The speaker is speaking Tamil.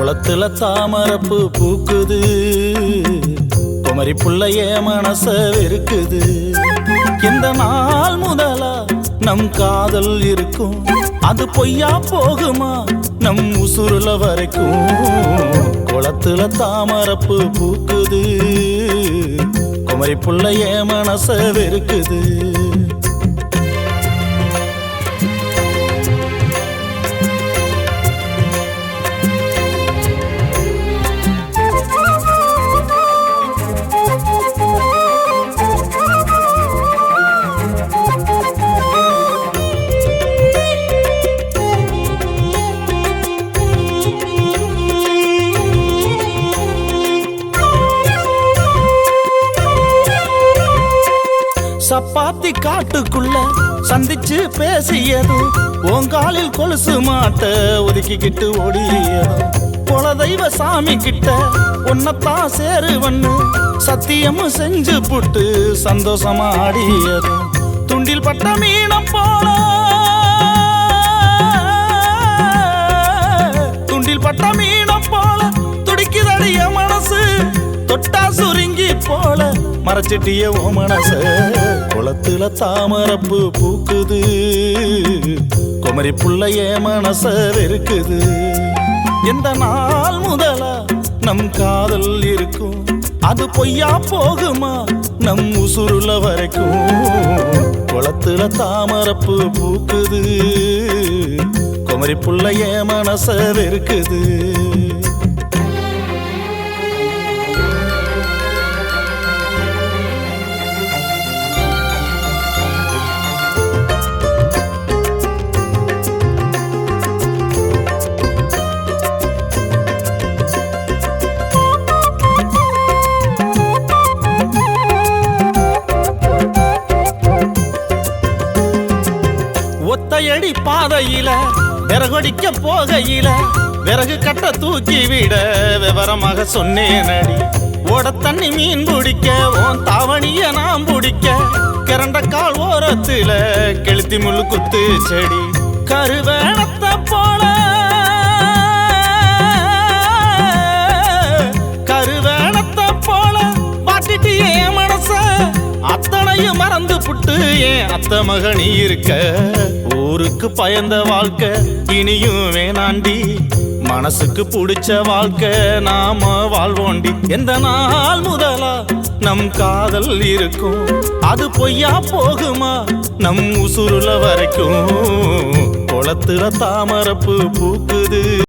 குளத்துல தாமரப்பு பூக்குது. குமரி புள்ளைய மனச வெறுக்குது. இந்த நாள் முதலா நம் காதல் இருக்கும். அது பொய்யா போகுமா? நம் உசுருல வரைக்கும். குளத்துல தாமரப்பு பூக்குது. குமரி புள்ளைய மனச வெறுக்குது. சப்பாத்தி காட்டுக்குள்ள சந்திச்சு பேசியது. ஓங்காலில் கொலுசு மாட்ட ஒதுக்கிக்கிட்டு ஓடியது. குல தெய்வ சாமி கிட்ட உன்னத்தான் சேருவன்னு சத்தியமும் செஞ்சு புட்டு சந்தோஷமா ஆடியது துண்டில் பட்ட மீனம் போல மறைச்சிட்டிய ஓ மனச. குளத்துல தாமரப்பு பூக்குது. குமரி புள்ளைய மனச வெறுக்குது. எந்த நாள் முதலா நம் காதல் இருக்கும். அது பொய்யா போகுமா? நம் உசுருல வரைக்கும். குளத்துல தாமரப்பு பூக்குது. குமரி புள்ளைய மனச வெறுக்குது. ஒத்தையடி பாதையில விறகொடிக்க போகையில விறகு கட்ட தூக்கி விட விவரமாக சொன்னேனடி. ஓட தண்ணி மீன் பிடிக்க உன் தாவணிய நான் பிடிக்க கிரண்ட கால் ஓரத்துல கெளுத்தி முள்ளு குத்து செடி. கருவேணத்தை போல கருவேணத்தை போல பாட்டிட்டியே மனச? அத்தனையும் மறந்து புட்டு ஏன் அத்த மகனி இருக்க? ஊருக்கு பயந்த வாழ்க்கை இனியும் வேணாண்டி. மனசுக்கு பிடிச்ச வாழ்க்கை நாம வாழ்வோண்டி. எந்த நாள் முதலா நம் காதல் இருக்கும். அது பொய்யா போகுமா? நம் உசுருல வரைக்கும். குளத்துல தாமரப்பு பூக்குது.